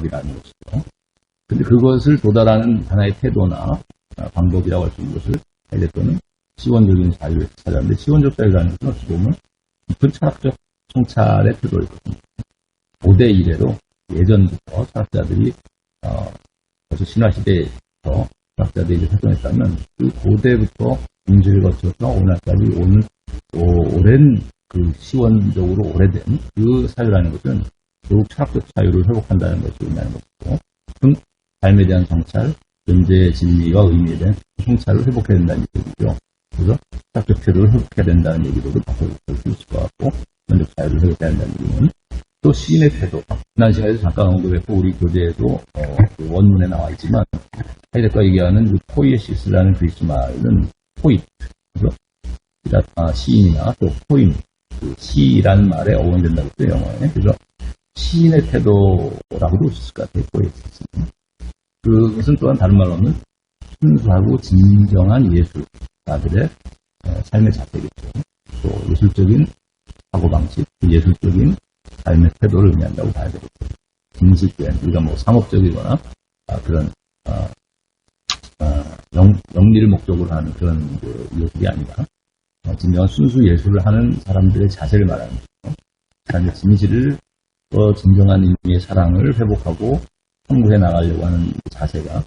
방법이라는 것이죠. 근데 그것을 도달하는 하나의 태도나 아, 방법이라고 할 수 있는 것을 하이데거는 시원적인 자유를 찾았는데 시원적 자유라는 것은 어찌 보면 깊은 철학적 성찰의 태도이거든요. 5대 1에도 예전부터 철학자들이 어, 벌써 신화시대에서 철학자들이 활동했다면 그 고대부터 인지를 거쳐서 오늘까지 오늘 오, 오랜 그 시원적으로 오래된 그 사유라는 것은 결국 철학적 자유를 회복한다는 것이 의미하는 것이고 즉 삶에 대한 성찰, 존재의 진리와 의미에 대한 성찰을 회복해야 된다는 얘기죠. 그래서 철학적 태도를 회복해야 된다는 얘기로도 바꿔볼 수 있을 것 같고 현적 자유를 회복해야 된다는 얘기는 또 시인의 태도. 지난 시간에도 잠깐 언급했고 우리 교재에도 어, 그 원문에 나와 있지만 하이데가 얘기하는 그 포이에시스라는 그리스 말은 포이 그래서 아, 시인이나 또 포임 그 시라는 말에 어원이 된다고 했어요 영어에 그래서 시인의 태도라고도 볼 수 있을 것 같아요 포이에시스는 그것은 또한 다른 말로 는 순수하고 진정한 예술가들의 어, 삶의 자세겠죠 또 예술적인 사고방식 그 예술적인 삶의 태도를 의미한다고 봐야 되겠죠. 진실된, 우리가 뭐 상업적이거나, 아, 그런, 아, 아, 영, 영리를 목적으로 하는 그런 그 예술이 아니라, 어, 진정한 순수 예술을 하는 사람들의 자세를 말하는 거죠. 삶의 진실을, 또 진정한 의미의 사랑을 회복하고 탐구해 나가려고 하는 그 자세가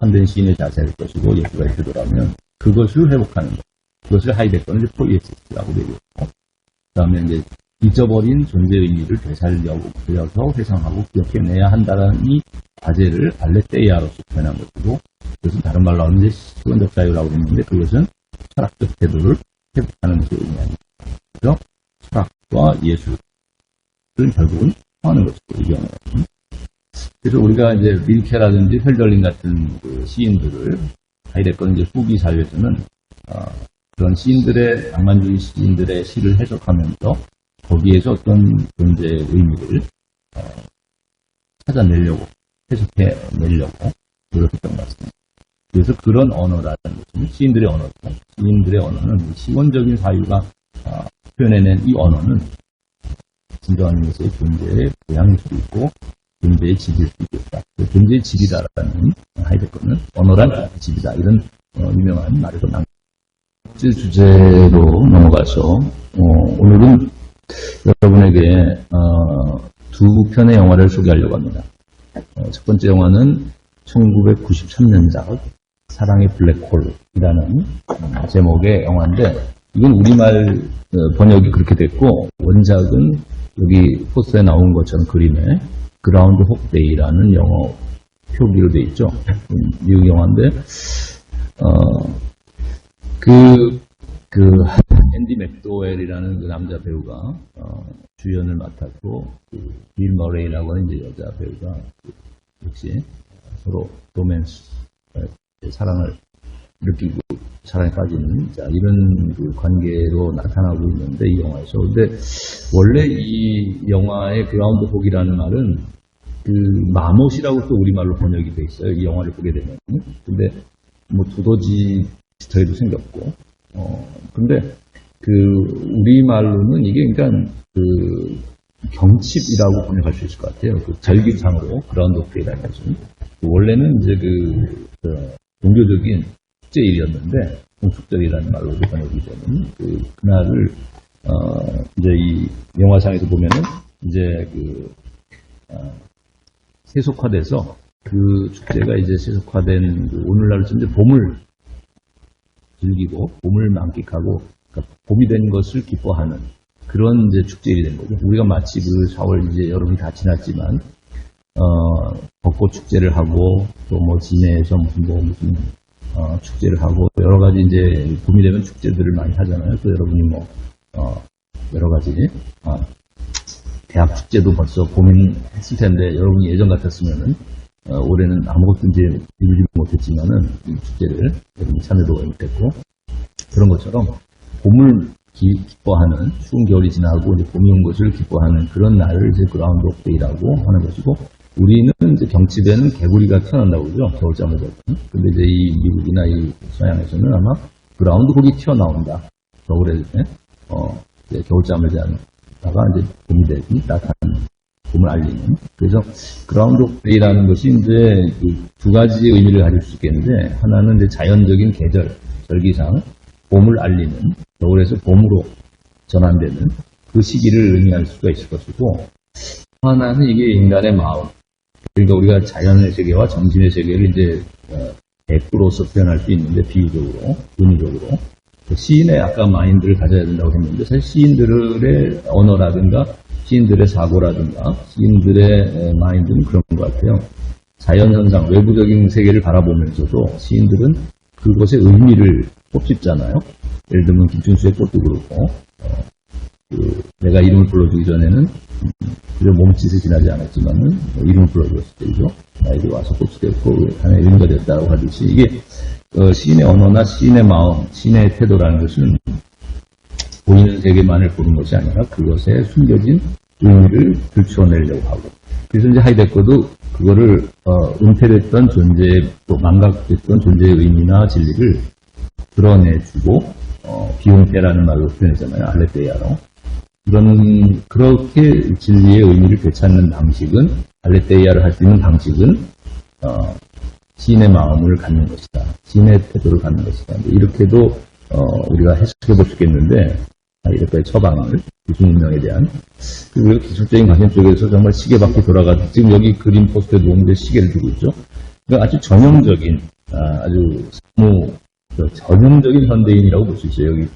참된 시인의 자세일 것이고 예술가의 태도라면 그것을 회복하는 것. 그것을 하이데거는 이제 포이에시스라고 얘기했고, 그 다음에 이제 잊어버린 존재 의미를 되살려서 회상하고 기억해내야 한다는 이 과제를 알레테이아로서 표현한 것이고 그것은 다른 말로 하면 이제 시원적 자유라고 했는데 그것은 철학적 태도를 회복하는 것을 의미합니다. 그래서 철학과 예술은 결국은 통 하는 것이고 이 경우는 그래서 우리가 이제 밀케라든지 헬덜린 같은 그 시인들을 하이데건 이제 후기 사회에서는 어, 그런 시인들의 낭만주의 시인들의 시를 해석하면서 거기에서 어떤 존재의 의미를 어, 찾아내려고 해석해내려고 노력했던 것 같습니다. 그래서 그런 언어라는 것은 시인들의 언어죠. 시인들의 언어는 시원적인 사유가 어, 표현해낸 이 언어는 진정한 의미에서의 존재의 고향일 수도 있고 존재의 질일 수도 있겠다. 그 존재의 질이다라는 하이데거는 언어란 질이다. 이런 어, 유명한 말에도 남. 주제로 넘어가서 어, 오늘은 여러분에게 어, 두 편의 영화를 소개하려고 합니다. 어, 첫 번째 영화는 1993년작 사랑의 블랙홀이라는 어, 제목의 영화인데 이건 우리말 어, 번역이 그렇게 됐고 원작은 여기 포스터에 나온 것처럼 그림에 그라운드 홉데이라는 영어 표기로 돼 있죠. 음, 미국 영화인데 어, 그, 그, 앤디 맥도웰이라는 그 남자 배우가, 어, 주연을 맡았고, 그, 빌 머레이라고 하는 이제 여자 배우가, 그, 역시 서로 로맨스, 어, 사랑을 느끼고 사랑에 빠지는, 자, 이런 그 관계로 나타나고 있는데, 이 영화에서. 근데, 원래 이 영화의 그라운드 복이라는 말은, 그, 마못이라고 또 우리말로 번역이 돼 있어요. 이 영화를 보게 되면. 근데, 뭐, 두더지 스타일도 생겼고, 어, 근데, 그, 우리말로는 이게, 그러니까, 그, 경칩이라고 번역할 수 있을 것 같아요. 그 절기상으로, 그라운드 오프라는 것은. 그 원래는 이제 그, 그, 종교적인 축제일이었는데, 공축절이라는 말로 번역이 되는, 그, 그날을, 어, 이제 이 영화상에서 보면은, 이제 그, 어, 세속화돼서, 그 축제가 이제 세속화된 그 오늘날을 이제 봄을 즐기고 봄을 만끽하고 그러니까 봄이 된 것을 기뻐하는 그런 이제 축제일이 된 거죠. 우리가 마치 그 4월 이제 여름이 다 지났지만 어, 벚꽃 축제를 하고 또 뭐 진해에서 무슨 뭐 무슨 어, 축제를 하고 여러 가지 이제 봄이 되면 축제들을 많이 하잖아요. 또 여러분이 뭐 어, 여러 가지 어, 대학 축제도 벌써 고민했을 텐데 여러분이 예전 같았으면은 어, 올해는 아무것도 이제 이루지 못했지만은 이 축제를 여러분이 참여도 못했고 그런 것처럼 봄을 기, 기뻐하는 추운 겨울이 지나고 이제 봄이 온 것을 기뻐하는 그런 날을 이제 그라운드 오브 데이라고 하는 것이고 우리는 이제 경칩에는 개구리가 태어난다고 그러죠 겨울잠을 자고 근데 이제 이 미국이나 이 서양에서는 아마 그라운드 홀이 튀어나온다 겨울에 어, 이제 겨울잠을 자다가 이제 봄이 되기 나타나는 봄을 알리는. 그래서 그라운드 오브 데이라는 것이 이제 그두 가지 의미를 가질 수 있겠는데 하나는 이제 자연적인 계절, 절기상 봄을 알리는 겨울에서 봄으로 전환되는 그 시기를 의미할 수가 있을 것이고 또 하나는 이게 인간의 마음. 그러니까 우리가 자연의 세계와 정신의 세계를 이제 어, 백구로서 표현할 수 있는데 비유적으로, 은유적으로 그 시인의 아까 마인드를 가져야 된다고 했는데 사실 시인들의 언어라든가 시인들의 사고라든가 시인들의 에, 마인드는 그런 것 같아요. 자연현상, 외부적인 세계를 바라보면서도 시인들은 그것의 의미를 꼽집잖아요. 예를 들면 김춘수의 꽃도 그렇고 어, 그 내가 이름을 불러주기 전에는 음, 그저 몸짓을 지나지 않았지만은 뭐 이름을 불러줬을 때죠. 나에게 와서 꽃이 됐고 하나의 의미가 됐다고 하듯이 이게 어, 시인의 언어나 시인의 마음, 시인의 태도라는 것은 보이는 세계만을 보는 것이 아니라 그것에 숨겨진 의미를 들추어내려고 하고 그래서 이제 하이데거도 그거를 어, 은폐됐던 존재의 또 망각됐던 존재의 의미나 진리를 드러내주고 어, 비용태라는 말로 표현했잖아요 알레테이아 로 그런 그렇게 진리의 의미를 되찾는 방식은 알레테이아를 할 수 있는 방식은 어, 시인의 마음을 갖는 것이다. 시인의 태도를 갖는 것이다. 근데 이렇게도 어, 우리가 해석해 볼 수 있겠는데 이렇게 처방을 기술문명에 대한 그리고 기술적인 관점 쪽에서 정말 시계바퀴 돌아가듯 지금 여기 그림 포스트에 놓은데 시계를 두고 있죠. 그러니까 아주 전형적인 아, 아주 전형적인 현대인이라고 볼 수 있어요. 여기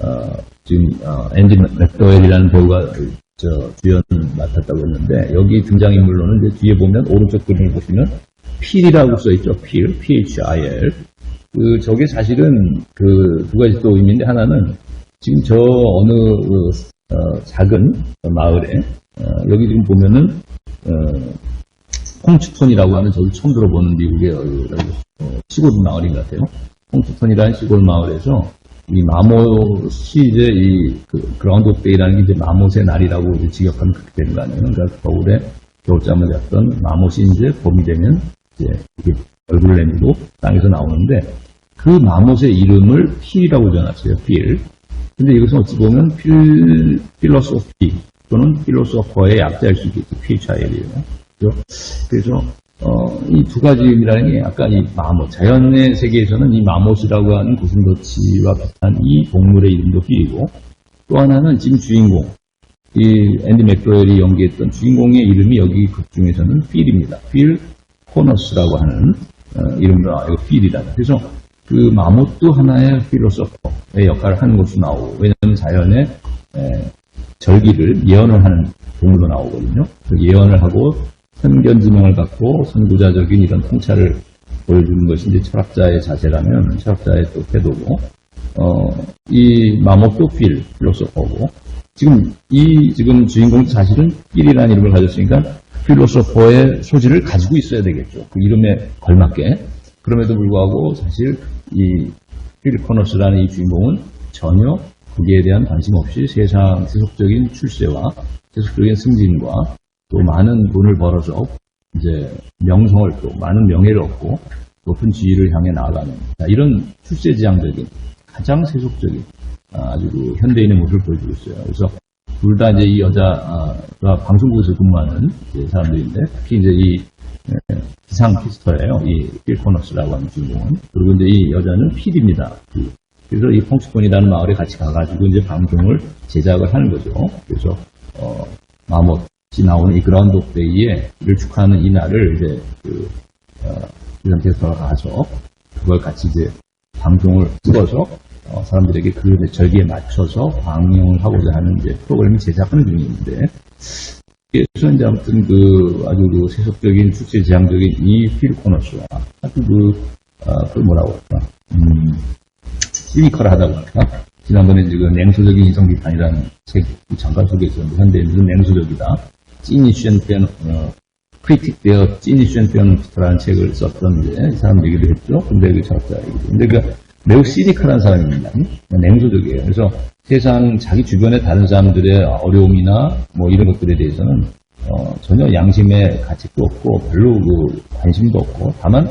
어, 지금 어, 앤디 맥도웰이라는 배우가 그, 저 주연 맡았다고 했는데 여기 등장인물로는 이제 뒤에 보면 오른쪽 그림을 보시면 필이라고 써있죠. 필, P-H-I-L. 그 저게 사실은 그 두 가지 또 의미인데 하나는 지금 저 어느 그, 어, 작은 마을에 어, 여기 지금 보면은 어, 홍추톤이라고 하는 저도 처음 들어보는 미국의 어, 시골 마을인 것 같아요. 홍추톤이라는 시골 마을에서 이 마못이 이제 이 그, 그라운드 데이라는 게 이제 마못의 날이라고 이제 직역하면 그렇게 되는 거 아니에요. 그러니까 겨울에 겨울잠을 잤던 마못이 이제 봄이 되면 이제 이게 얼굴을 내밀고 땅에서 나오는데 그 마못의 이름을 필이라고 지어놨어요. 필. 근데 이것은 어찌 보면 필, 필로소피 또는 필로소퍼의 약자일 수 있겠죠. PHIL이에요. 그래서 어, 이 두 가지 의미라는 게 아까 이 마못, 자연의 세계에서는 이 마못이라고 하는 고슴도치와 비슷한 이 동물의 이름도 필이고 또 하나는 지금 주인공, 이 앤디 맥도웰이 연기했던 주인공의 이름이 여기 극 중에서는 필입니다. 필 코너스라고 하는 어, 이름으로 나와요. 필이라는. 그래서 그 마못도 하나의 필로소퍼의 역할을 하는 것으로 나오고 왜냐하면 자연의 에, 절기를 예언을 하는 동물로 나오거든요. 그 예언을 하고 선견지명을 갖고 선구자적인 이런 통찰을 보여주는 것이 이제 철학자의 자세라면 철학자의 또 태도고 어, 이 마못도 필 필로소퍼고 지금 이 지금 주인공 사실은 필이라는 이름을 가졌으니까 필로소퍼의 소질을 가지고 있어야 되겠죠. 그 이름에 걸맞게. 그럼에도 불구하고 사실 이 필 코너스라는 이 주인공은 전혀 거기에 대한 관심 없이 세상 세속적인 출세와 세속적인 승진과 또 많은 돈을 벌어서 이제 명성을 또 많은 명예를 얻고 높은 지위를 향해 나아가는 자, 이런 출세지향적인 가장 세속적인 아, 아주 그 현대인의 모습을 보여주고 있어요. 그래서 둘 다 이제 이 여자가 방송국에서 근무하는 이제 사람들인데 특히 이제 이 예, 기상 캐스터예요. 이 필코너스라고 하는 주인공은. 그리고 이제 이 여자는 필입니다. 그래서 이 펑치콘이라는 마을에 같이 가가지고 이제 방송을 제작을 하는 거죠. 그래서 어, 마못이 나오는 이 그라운드 오브 데이에 이를 축하하는 이 날을 이제 그 어, 기상 캐스터가 가서 그걸 같이 이제 방송을 찍어서 어, 사람들에게 그 절기에 맞춰서 방영을 하고자 하는 이제 프로그램을 제작하는 중인데 그래서 이제 아무튼 그 아주 그 세속적인 출세 지향적인 이 필 코너스와 아주 그, 아, 그 뭐라고 할까, 음, 시니컬 하다고 할까. 지난번에 지금 냉소적인 이성 비판이라는 책 잠깐 소개했었는데 현대인들은 냉소적이다. 찌니션 페어, 어, 크리틱 되어 찌니션 페어노스트라는 책을 썼던 이제 사람 얘기를 했죠. 근데 그 철학자 얘기. 근데 그 매우 시니컬한 사람입니다. 냉소적이에요. 그래서 세상 자기 주변의 다른 사람들의 어려움이나 뭐 이런 것들에 대해서는 어, 전혀 양심의 가책도 없고 별로 그 관심도 없고 다만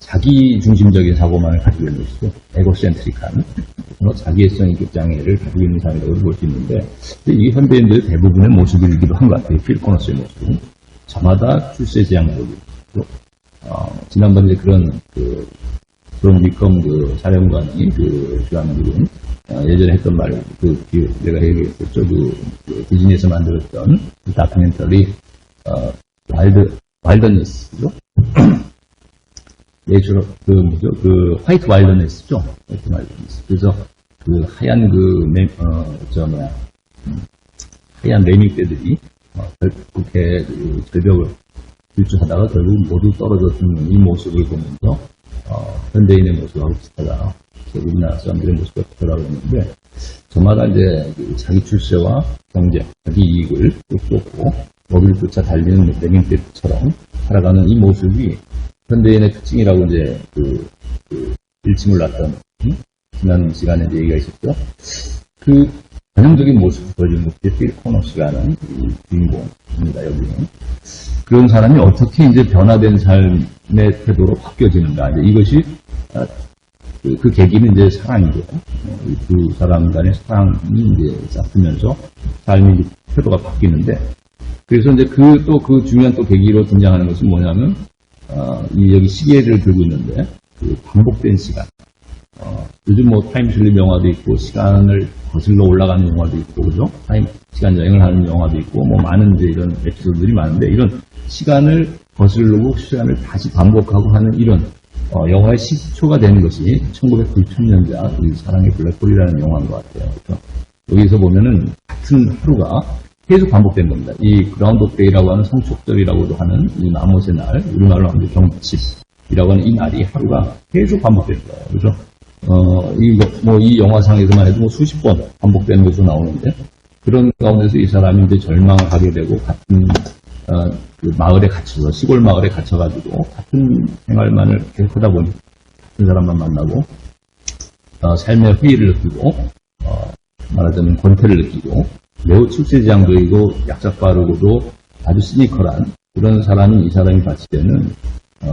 자기 중심적인 사고만을 가지고 있는 것이고, 에고센트릭한, 뭐 자기애성 인격 장애를 가지고 있는 사람이라고 볼 수 있는데, 근데 이 현대인들의 대부분의 모습이기도 한 것 같아요. 필 코너스의 모습은. 저마다 출세 지향적이고, 어, 지난번에 그런, 그, 그런 위컴 그 사령관이 그 주한미군 어, 예전에 했던 말, 그, 그 내가 얘기했었죠. 그, 그 디즈니에서 만들었던 그 다큐멘터리, 어, 와일드, 와일드니스죠? 내추럴, 그, 뭐죠? 그, 화이트 와일드니스죠? 화이트 와일드니스. 그래서 그 하얀 그, 매, 어, 저, 뭐야, 음, 하얀 레믹떼들이, 어, 그렇게 그 절벽을 질주하다가 결국 모두 죽는 이 모습을 보면서, 어, 현대인의 모습하고 비슷하다. 우리나라 사람들의 모습과 비슷하다고 했는데, 저마다 이제 그 자기 출세와 경제, 자기 이익을 쫓고 먹이를 쫓아 달리는 레밍떼처럼 살아가는 이 모습이 현대인의 특징이라고 이제 그, 그 일침을 놨던 음? 지난 시간에 이제 얘기가 있었죠. 그 전형적인 모습을 보여주는 것이 필 코너스가 하는 이 주인공입니다. 여기는 그런 사람이 어떻게 이제 변화된 삶의 태도로 바뀌어지는가 이제 이것이 아, 그, 그 계기는 이제 사랑이죠. 어, 이두 사람 간의 사랑이 이제 싹트면서 삶의 태도가 바뀌는데 그래서 이제 그또그 중요한 또 계기로 등장하는 것은 뭐냐면 어, 이 여기 시계를 들고 있는데 그 반복된 시간. 어, 요즘 뭐 타임슬립 영화도 있고 시간을 거슬러 올라가는 영화도 있고 그죠? 타임 시간 여행을 하는 영화도 있고 뭐 많은 이제 이런 에피소드들이 많은데 이런 시간을 거슬르고 시간을 다시 반복하고 하는 이런 어, 영화의 시초가 되는 것이 1990년작 우리 사랑의 블랙홀이라는 영화인 것 같아요. 그래서 여기서 보면은 같은 하루가 계속 반복된 겁니다. 이 그라운드 데이라고 하는 성축절이라고도 하는 이 나머지 날, 우리말로 하면 경칩이라고 하는 이 날이 하루가 계속 반복된 거예요. 그래서 어, 이, 뭐, 이 영화상에서만 해도 뭐 수십 번 반복되는 것으로 나오는데, 그런 가운데서 이 사람이 이제 절망을 하게 되고, 같은, 어, 그 마을에 갇혀서, 시골 마을에 갇혀가지고, 같은 생활만을 계속 하다 보니, 같은 사람만 만나고, 어, 삶의 회의를 느끼고, 어, 말하자면 권태를 느끼고, 매우 출세지향적이고, 약삭 빠르고도 아주 시니컬한 그런 사람이 이 사람이 봤을 때는, 어,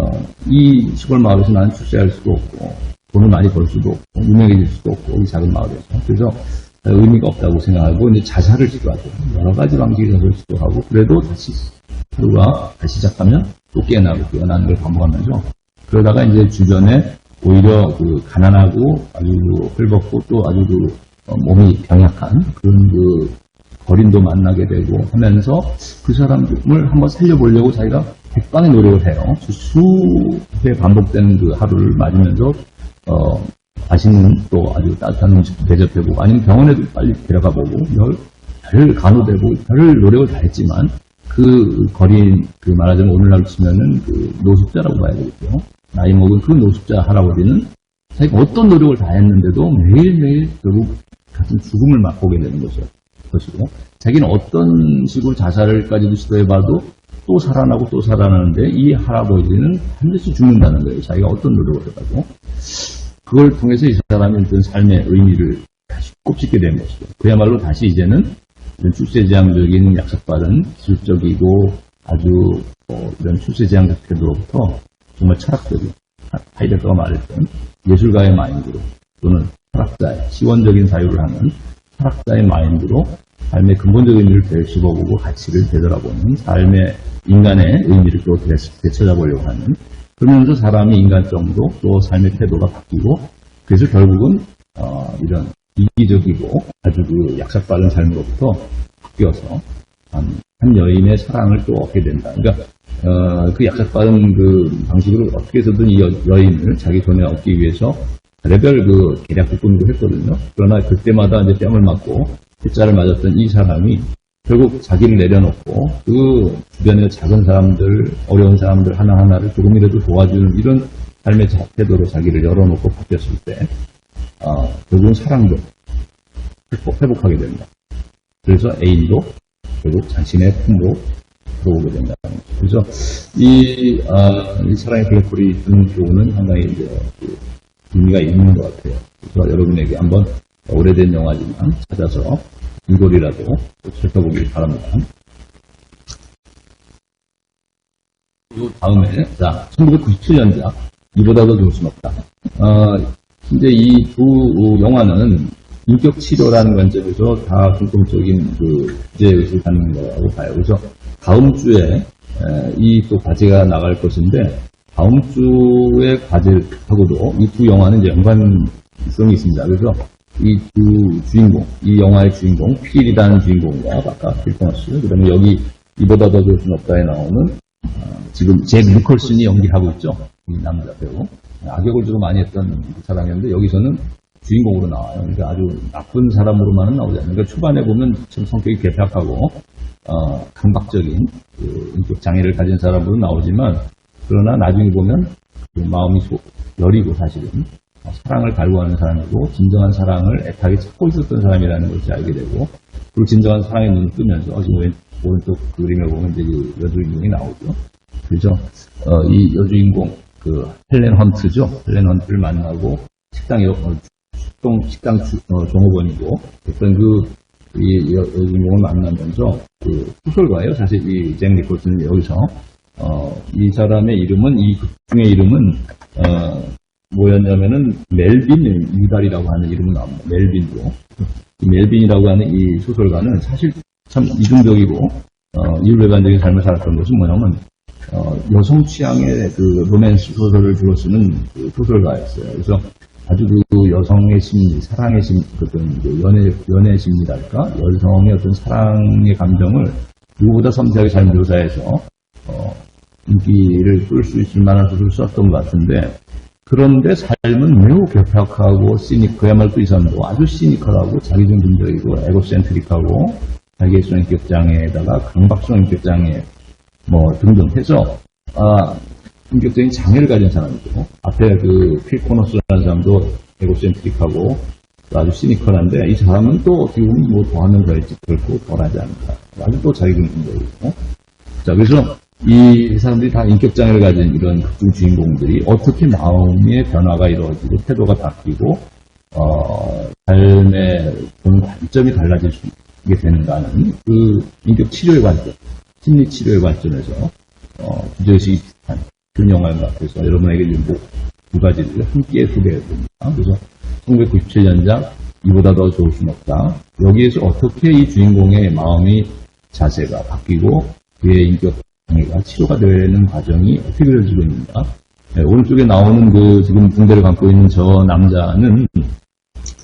이 시골 마을에서 나는 출세할 수도 없고, 돈을 많이 벌 수도 없고, 유명해질 수도 없고, 이 작은 마을에서. 그래서 의미가 없다고 생각하고, 이제 자살을 시도하죠. 여러 가지 자살을 시도하고, 그래도 다시 하루가 다시 시작하면 또 깨어나고 깨어나는 걸 반복하면서, 그러다가 이제 주변에 오히려 그 가난하고 아주 그 헐벗고 또 아주 그 어, 몸이 병약한 그런 그 거린도 만나게 되고 하면서 그 사람을 한번 살려보려고 자기가 백방의 노력을 해요. 수회 반복되는 그 하루를 맞으면서 어, 맛있는 또 아주 따뜻한 음식 대접해보고 아니면 병원에도 빨리 데려가 보고 별, 별 간호되고 별 노력을 다 했지만 그 거린 그 말하자면 오늘날 치면은 그 노숙자라고 봐야 되겠죠. 나이 먹은 그 노숙자 할아버지는 자기가 어떤 노력을 다 했는데도 매일매일 결국 같은 죽음을 맛보게 되는 거죠. 것이고 자기는 어떤 식으로 자살을까지도 시도해봐도 또 살아나고 또 살아나는데 이 할아버지는 반드시 죽는다는 거예요. 자기가 어떤 노력을 해가지고 그걸 통해서 이 사람의 어떤 삶의 의미를 다시 꼽짓게 된 것이죠. 그야말로 다시 이제는 출세지향적인 약삭빠른 기술적이고 아주 어, 이런 출세지향적 태도로부터 정말 철학적인 하이데거가 말했던 예술가의 마인드로 또는 철학자의 시원적인 사유를 하는 철학자의 마인드로 삶의 근본적인 의미를 되씹어보고 가치를 되돌아보는 삶의 인간의 의미를 또 되- 되찾아보려고 하는 그러면서 사람의 인간성도 또 삶의 태도가 바뀌고 그래서 결국은 어, 이런 이기적이고 아주 그 약삭빠른 삶으로부터 바뀌어서 한, 한 여인의 사랑을 또 얻게 된다. 그러니까 어, 그 약삭빠른 그 방식으로 어떻게 해서든 이 여, 여인을 자기 손에 얻기 위해서 레벨 그 계략도 꾸미고 했거든요. 그러나 그때마다 이제 뺨을 맞고 빗자를 맞았던 이 사람이 결국 자기를 내려놓고 그 주변의 작은 사람들, 어려운 사람들 하나하나를 조금이라도 도와주는 이런 삶의 자- 태도로 자기를 열어놓고 바뀌었을 때, 어, 결국은 사랑도 회복, 회복하게 된다. 그래서 애인도 결국 자신의 품으로 들어오게 된다는 거죠. 그래서 이, 아, 이 사랑의 블랙홀이 주는 교훈은 상당히 이제 그 의미가 있는 것 같아요. 그래서 여러분에게 한번 오래된 영화지만 찾아서 이골이라도 살펴보길 바랍니다. 요 다음에, 자, 1997년작, 이보다 더 좋을 수는 없다. 어, 이제 이 두 영화는 인격 치료라는 관점에서 다 공통적인 그 주제의식을 갖는 거라고 봐요. 그래서 다음 주에 이 또 과제가 나갈 것인데 다음 주의 과제하고도 이 두 영화는 이제 연관성이 있습니다. 그래서 이 두 주인공, 이 영화의 주인공, 필이라는 주인공과 아까 필토너스, 그 다음에 여기 이보다 더 좋을 순 없다에 나오는 어, 지금 잭 니콜슨이 연기하고 있죠. 이 남자 배우. 악역을 주로 많이 했던 그 사람이었는데 여기서는 주인공으로 나와요. 그러니까 아주 나쁜 사람으로만은 나오지 않아요. 그러니까 초반에 보면 참 성격이 괴팍하고 어, 강박적인 그 인격 장애를 가진 사람으로 나오지만 그러나 나중에 보면 그 마음이 소- 여리고 사실은 어, 사랑을 갈구하는 사람이고 진정한 사랑을 애타게 찾고 있었던 사람이라는 것을 알게 되고 그리고 진정한 사랑의 눈을 뜨면서 지금 왼, 오른쪽 그림에 보면 이제 이 여주인공이 나오죠. 그죠? 어, 이 여주인공 그 헬렌 헌트죠. 헬렌 헌트를 만나고 식당에 어, 식당 식당 주- 어, 종업원이고 어떤 그 이 여주인공을 만나면서 그 소설가예요. 사실 이 잭 니콜슨은 여기서 어, 이 사람의 이름은 이 극중의 이름은 어, 뭐였냐면은 멜빈 유달이라고 하는 이름은 나옵니다. 멜빈도 이 멜빈이라고 하는 이 소설가는 사실 참 이중적이고 어, 이율배반적인 삶을 살았던 것은 뭐냐면 어, 여성 취향의 그 로맨스 소설을 주로 쓰는 그 소설가였어요. 그래서 아주 그 여성의 심리, 사랑의 심리, 어떤 그 연애, 연애 심리랄까? 여성의 어떤 사랑의 감정을 누구보다 섬세하게 잘 묘사해서, 어, 인기를 끌 수 있을 만한 소설을 썼던 것 같은데, 그런데 삶은 매우 괴팍하고 시닉, 그야말로 이 사람도 아주 시니컬하고 자기중심적이고 에고센트릭하고 자기의 성인격장애에다가 강박성 인격장애 뭐 등등 해서 아, 인격적인 장애를 가진 사람이고 앞에 그 필 코너스라는 사람도 에고센트릭하고 또 아주 시니컬한데 이 사람은 또 어떻게 보면 뭐 더하면 더했지 결코 덜하지 않는다. 아주 또 자기중심적이고 자 그래서 이 사람들이 다 인격장애를 가진 이런 극중 주인공들이 어떻게 마음의 변화가 이루어지고 태도가 바뀌고 어, 삶의 보는 관점이 달라질 수 있게 되는가는 그 인격 치료의 관점, 심리 치료의 관점에서 어, 주제의식이 비슷한 그런 영화인 것 같아서 여러분에게 이두 두 가지를 함께 소개해 드립니다. 그래서 1997년작 이보다 더 좋을 수는 없다. 여기에서 어떻게 이 주인공의 마음이 자세가 바뀌고 그의 인격 장애가 치료가 되는 과정이 어떻게 그려지고 있는가. 네, 오른쪽에 나오는 그 지금 붕대를 감고 있는 저 남자는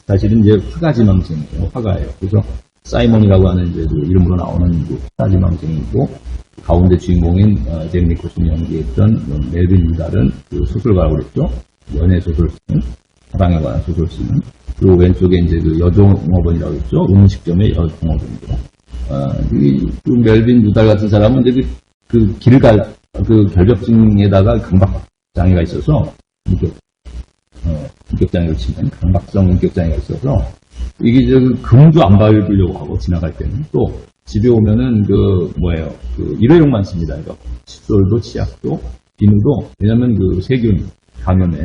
사실은 이제 화가지망생이에요. 화가예요. 그래서 사이먼이라고 하는 이제 그 이름으로 나오는 그 화가지망생이고 가운데 주인공인 어, 잭 니콜슨이 연기했던 멜빈 유달은 그 소설가라고 그랬죠. 연애 소설 쓰는 사랑에 관한 소설 쓰는 그리고 왼쪽에 이제 그 여종업원이라고 했죠. 음식점의 여종업원이죠. 어, 이, 그 멜빈 유달 같은 사람은 이제 그, 그 길갈, 그 결벽증에다가 강박 장애가 있어서, 인격, 어, 인격장애를 치면 강박성 인격장애가 있어서, 이게 저 금도 안 밟으려고 하고 지나갈 때는 또 집에 오면은 그 뭐예요 그 일회용만 씁니다. 그러니까 칫솔도 치약도 비누도 왜냐면 그 세균 감염에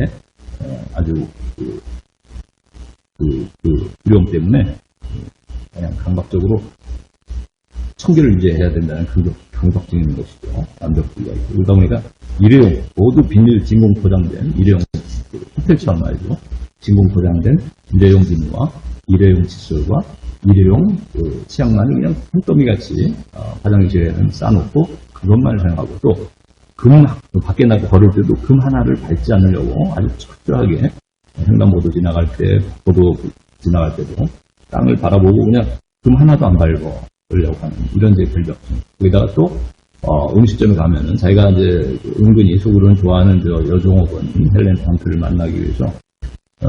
어, 아주 그, 그, 그 두려움 때문에 그냥 강박적으로 청결을 유지해야 된다는 강박, 강박증인 것이죠. 완벽주의가 있고. 그러다 보니까 일회용, 모두 비닐 진공 포장된 일회용, 그 호텔처럼 말이죠. 진공 포장된 일회용 비누와 일회용 칫솔과 일회용 그 치약만을 그냥 한 더미 같이 어, 화장실에는 싸놓고 그것만 사용하고 또 금, 밖에 나가 걸을 때도 금 하나를 밟지 않으려고 아주 철저하게 횡단보도 지나갈 때, 보도 지나갈 때도 땅을 바라보고 그냥 금 하나도 안 밟 으려고 하는 이런 제 결벽증. 거기다가 또 어, 음식점에 가면은 자기가 이제 은근히 속으로는 좋아하는 저 여종업원 헬렌 턴트를 만나기 위해서 어,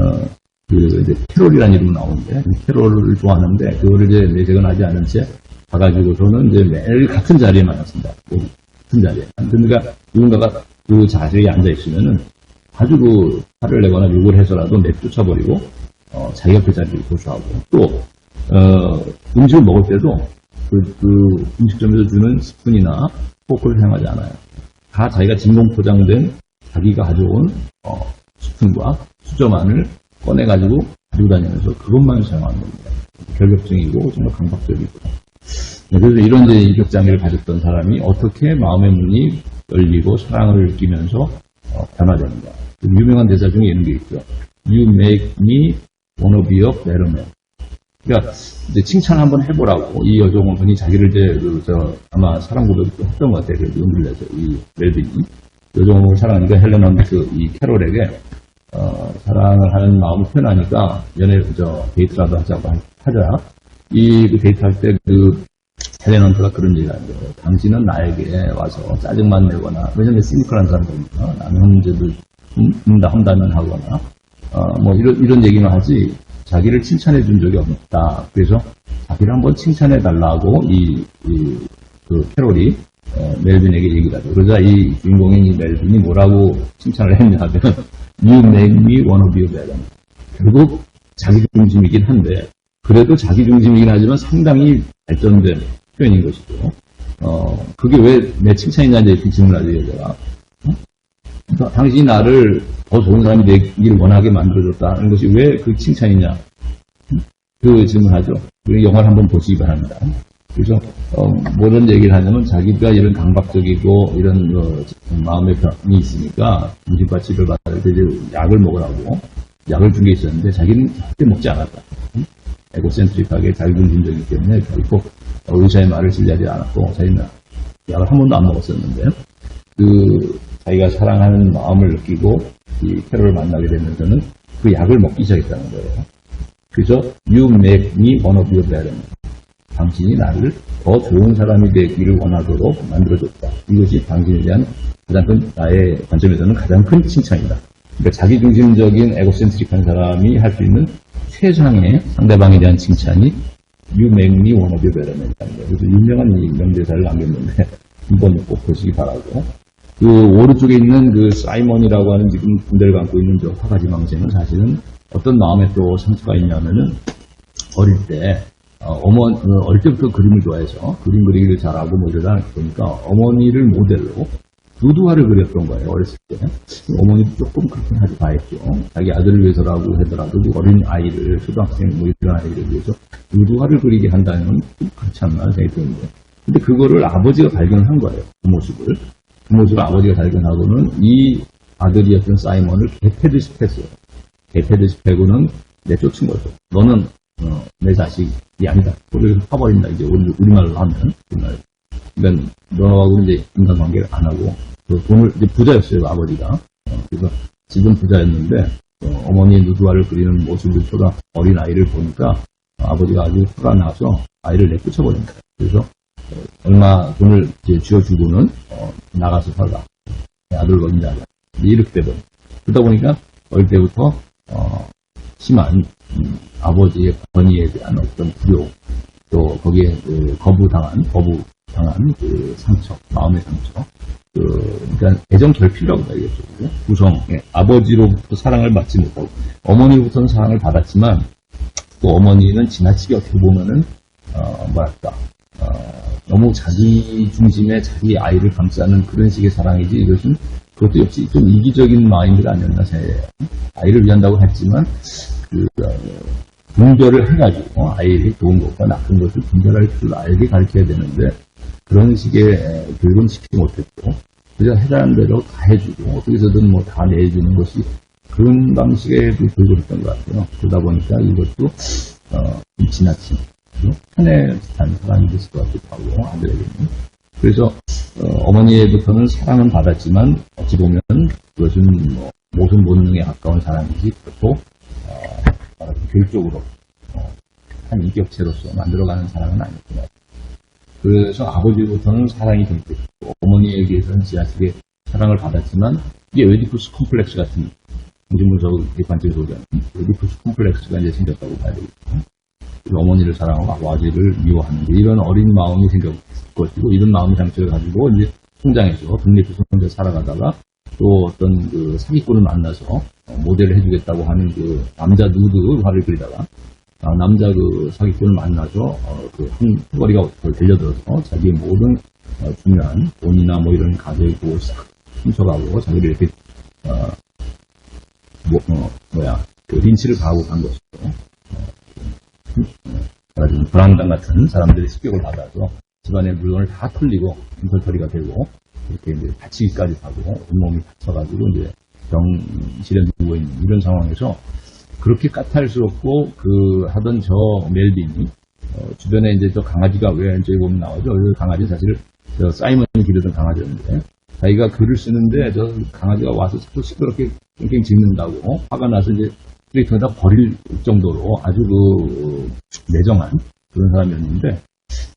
그 이제 캐롤이라는 이름이 나오는데 캐롤을 좋아하는데 그거를 이제 내색은 하지 않은 채 가가지고서는 이제 매일 같은 자리에만 앉습니다. 같은 자리에. 그러니까 누군가가 그 자리에 앉아 있으면은 아주 그 화를 내거나 욕을 해서라도 내쫓아버리고 어, 자기가 그 자리를 고수하고 또 어, 음식을 먹을 때도 그, 그 음식점에서 주는 스푼이나 포크를 사용하지 않아요. 다 자기가 진공 포장된 자기가 가져온 어, 스푼과 수저만을 꺼내가지고 가지고 다니면서 그것만 사용하는 겁니다. 결벽증이고 정말 강박적이고. 네, 그래서 이런 이제 인격장애를 가졌던 사람이 어떻게 마음의 문이 열리고 사랑을 느끼면서 어, 변화됩니다. 유명한 대사 중에 이런 게 있죠. You make me wanna be a better man. 그러니까 이제 칭찬 한번 해보라고 이 여종은 흔히 자기를 이제 그, 저 아마 사랑 고백도 했던 것 같아요. 그 용기를 내서 이 멜빈이 여종을 사랑하니까 헬레나는 그이 캐롤에게 어, 사랑을 하는 마음을 표현하니까 연애 저 데이트라도 하자고 하- 하자 이 그 데이트 할 때그 헬레넌트가 그런 얘기를 하죠. 당신은 나에게 와서 짜증만 내거나 왜냐면 시니컬한 사람들이니까 남의 문제들 흠다 험담만 하거나 어, 뭐 이런 이런 얘기만 하지 자기를 칭찬해 준 적이 없다. 그래서 자기를 한번 칭찬해 달라고 이, 이, 그 캐롤이 어, 멜빈에게 얘기를 하죠. 그러자 이 주인공인 이 멜빈이 뭐라고 칭찬을 했냐면 You make me wanna be a better. 결국 자기 중심이긴 한데 그래도 자기 중심이긴 하지만 상당히 발전된 표현인 것이죠. 어, 그게 왜 내 칭찬이냐 이제 이렇게 질문하죠, 여자가. 어? 당신이 나를 더 좋은 사람이 되기를 원하게 만들어줬다는 것이 왜 그 칭찬이냐. 그 질문하죠. 그 영화를 한번 보시기 바랍니다. 그래서 어, 뭐런 얘기를 하냐면 자기가 이런 강박적이고 이런 어, 마음의 병이 있으니까 정신과치를 받을 때 이제 약을 먹으라고 약을 준 게 있었는데 자기는 절대 먹지 않았다. 응? 에고센트릭하게 자기 중심적이기 때문에 결코 의사의 말을 신뢰하지 않았고 자기는 약을 한 번도 안 먹었었는데 그 자기가 사랑하는 마음을 느끼고 이 캐롤을 만나게 되면서는 그 약을 먹기 시작했다는 거예요. 그래서 you make me wanna be a better. 당신이 나를 더 좋은 사람이 되기를 원하도록 만들어줬다. 이것이 당신에 대한 가장 큰 나의 관점에서는 가장 큰 칭찬이다. 그러니까 자기중심적인 에고센트릭한 사람이 할 수 있는 최상의 상대방에 대한 칭찬이 You make me wanna be a better. 그래서 유명한 이 명대사를 남겼는데 한번 꼭 보시기 바라고. 그 오른쪽에 있는 그 사이먼이라고 하는 지금 군대를 갖고 있는 저 화가지 망생은 사실은 어떤 마음에 또 상처가 있냐면은 어릴 때 어, 어머 어, 어릴 때부터 그림을 좋아해서 그림 그리기를 잘하고 뭐 이러다 보니까 어머니를 모델로 누드화를 그렸던 거예요 어렸을 때. 어머니도 조금 그렇게 하지 봐했죠. 자기 아들을 위해서라고 하더라도 그 어린 아이를 초등학생 뭐 이런 아이를 위해서 누드화를 그리게 한다는 건좀 그렇지 않나 생각이 드는데. 근데 그거를 아버지가 발견한 거예요 그 모습을 그 모습을 아버지가 발견하고는 이 아들이었던 사이먼을 개패듯이 했어요 개패듯이 패고는 내쫓은 거죠 너는 어, 내 자식이 아니다. 그래서 파버린다. 이제 우리, 우리말로 하면. 우리말. 그러니까 너하고 이제 인간관계를 안 하고 그 돈을 이제 부자였어요 아버지가. 어, 그래서 지금 부자였는데 어, 머니의 누드화를 그리는 모습을 보다 어린 아이를 보니까 어, 아버지가 아주 화가 나서 아이를 내쫓아버린 거예요. 그래서 어, 얼마 돈을 이제 쥐어주고는 어, 나가서 살라. 내 아들 어린이 하자. 이렇게 되던. 그러다 보니까 어릴 때부터 어, 심한 음, 아버지의 권위에 대한 어떤 불효, 또 거기에 그 거부당한, 거부당한 그 상처, 마음의 상처, 그, 그러니까 애정 결핍이라고. 그죠? 구성, 예, 아버지로부터 사랑을 받지 못하고, 어머니로부터는 사랑을 받았지만, 또 어머니는 지나치게 어떻게 보면은, 어, 뭐랄까, 어, 너무 자기 중심의 자기 아이를 감싸는 그런 식의 사랑이지, 이것은 그것도 역시 좀 이기적인 마인드가 아니었나 생각해요. 아이를 위한다고 했지만, 그, 어, 분별을 해가지고 아이의 좋은 것과 나쁜 것을 분별할 줄 알게 가르쳐야 되는데 그런 식의 에, 교육은 시키지 못했고 그저 해당하는 대로 다 해주고 어떻게 해서든 뭐 다 내주는 것이 그런 방식의 그 교육을 했던 것 같아요. 그러다 보니까 이것도 어, 좀 지나친 비슷한 사람이 됐을 것 같기도 하고 아들에게는 그래서 어, 머니에부터는 사랑은 받았지만 어찌 보면 그것은 뭐 모든 본능에 가까운 사랑이지 그렇고 어, 교육적으로 어, 한 이격체로서 만들어가는 사랑은 아니구나. 그래서 아버지로부터는 사랑이 듬뿍 있고 어머니에게서는 지나치게 사랑을 받았지만 이게 에디푸스 컴플렉스 같은 무신분석 관점에서 보자면 에디푸스 컴플렉스가 이제 생겼다고 봐야 되겠죠. 어머니를 사랑하고 아버지를 미워하는데 이런 어린 마음이 생겼을 것이고 이런 마음의 상처를 가지고 이제 성장해서 독립해서 살아가다가 또 어떤 그 사기꾼을 만나서 어, 모델을 해주겠다고 하는 그 남자 누드 화를 그리다가 아, 남자 그 사기꾼을 만나서 어, 그한 거리가 들려들어서 자기의 모든 어, 중요한 돈이나 뭐 이런 가족을 싹 훔쳐가고 자기를 이렇게 어, 뭐, 어, 뭐야 그 린치를 가하고 간 것이죠. 가지고 불안당 같은 사람들의 습격을 받아서 집안의 물건을 다 털리고 인털터리가 되고 이렇게 이제 다치기까지 하고 온몸이 다쳐가지고 이제 병실에 누워 있는 이런 상황에서 그렇게 까탈스럽고 그 하던 저 멜빈이 어, 주변에 이제 저 강아지가 왜 이제 보면 나오죠. 그 강아지 사실 저 사이먼이 기르던 강아지였는데 자기가 글을 쓰는데 저 강아지가 와서 자꾸 시끄럽게 깽깽 짖는다고 화가 나서 이제 트위터에다 버릴 정도로 아주 그 매정한 그런 사람이었는데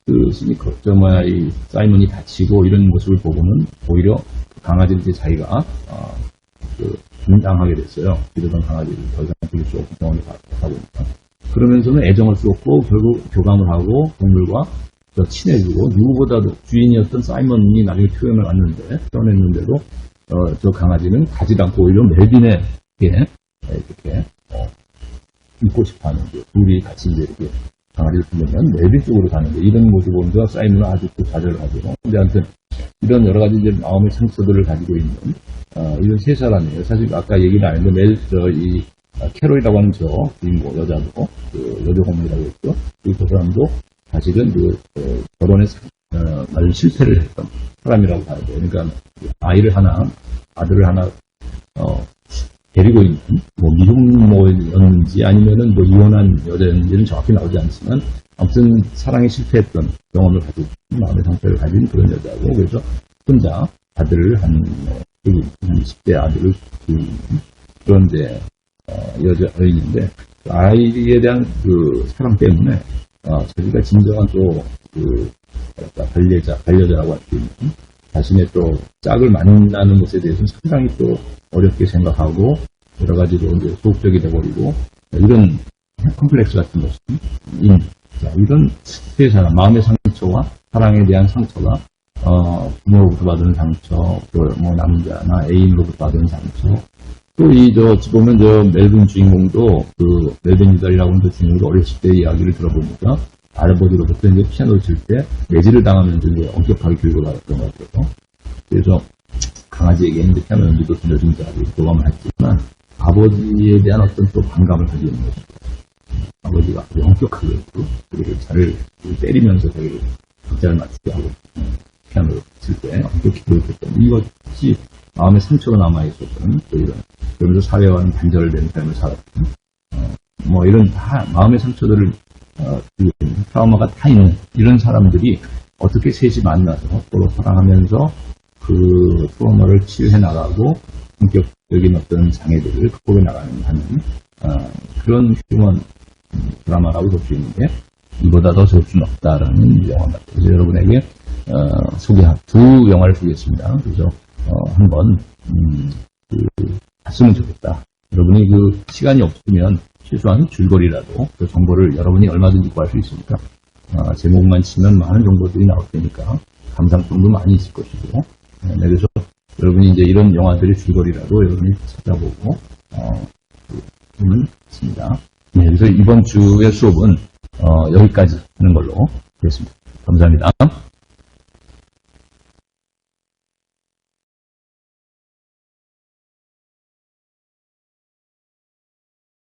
그 스니 걱정 뭐야 이 사이먼이 다치고 이런 모습을 보고는 오히려 그 강아지를 이제 자기가 어, 그 분당하게 됐어요. 기르던 강아지를 더 이상 기를 수 없고 병원에 가다 보니까 그러면서는 애정을 쏟고 결국 교감을 하고 동물과 더 친해지고 누구보다도 주인이었던 사이먼이 나중에 표현을 왔는데 표현했는데도 어, 저 강아지는 가지 않고 오히려 멜빈에게 이렇게 어, 있고 싶어 하는 게 둘이 같이 이제 이렇게 강아지를 부르면 멜빈 쪽으로 가는 데 이런 모습 보면서 사이먼은 아주 또 좌절을 하고 근데 아무튼 이런 여러 가지 이제 마음의 상처들을 가지고 있는 어, 이런 세 사람이에요. 사실 아까 얘기를 안 했는데 멜, 저, 이, 아, 캐롤이라고 하는 저 주인공 여자도 그 여자 호모이라고 했죠. 그리고 그 사람도 사실은 그 어, 결혼에 사- 어, 아주 실패를 했던 사람이라고 봐야 돼요. 그러니까 아이를 하나 아들을 하나 어, 데리고 있는 뭐 미혼모였는지 아니면은 뭐 이혼한 여자였는지는 정확히 나오지 않지만 아무튼 사랑에 실패했던 경험을 가지고 마음의 상처를 가진 그런 여자고 그래서 혼자 아들을 한, 뭐, 한 20대 아들을 키우는 그런 이제 어, 여자인데 그 아이에 대한 그 사랑 때문에 어, 자기가 진정한 또그 반려자 반려자라고 할 수 있는 자신의 또 짝을 만나는 것에 대해서는 상당히 또 어렵게 생각하고 여러 가지로 이제 소극적이 돼버리고 이런 컴플렉스 같은 것은 이런 세 사람 마음의 상처와 사랑에 대한 상처가 어, 부모로부터 받은 상처, 또뭐 남자나 애인으로부터 받은 상처, 또 이저 보면 저 멜빈 주인공도 그 멜빈 유달이라고 하는 그 주인공도 어렸을 때 이야기를 들어보니까 아버지로부터 이제 피아노를 칠 때 매질을 당하면서 이제 엄격하게 교육을 받았던 것 같아요. 그래서 강아지에게 이제 피아노 연주도 들려준 자 교감을 했지만 아버지에 대한 어떤 또 반감을 가지고 있는 거죠. 아버지가 아주 엄격하게 또 그리고 자를 때리면서 자기를 박자를 맞추게 하고 음, 피아노를 칠 때 엄격히 교육했던 이것이 마음의 상처로 남아있었던 또 이런 그러면서 사회와는 단절된 삶을 살았던 어, 뭐 이런 다 마음의 상처들을 어, 그 트라우마가 다 있는 이런 사람들이 어떻게 셋이 만나서 서로 사랑하면서 그 트라우마를 치유해 나가고 본격적인 어떤 장애들을 극복해 나가는 하는 어, 그런 휴먼 음, 드라마라고 볼 수 있는데 이보다 더 좋을 수는 없다라는 영화 같아요. 그래서 여러분에게 어, 소개한 두 영화를 주겠습니다. 그래서 어, 한번 음, 그, 봤으면 좋겠다. 여러분이 그 시간이 없으면 최소한 줄거리라도 그 정보를 여러분이 얼마든지 구할 수 있으니까 어, 제목만 치면 많은 정보들이 나올 테니까 감상성도 많이 있을 것이고 네, 그래서 여러분이 이제 이런 영화들의 줄거리라도 여러분이 찾아보고 어, 그, 보면 좋습니다. 네, 그래서 이번 주의 수업은 어, 여기까지 하는 걸로 되겠습니다. 감사합니다.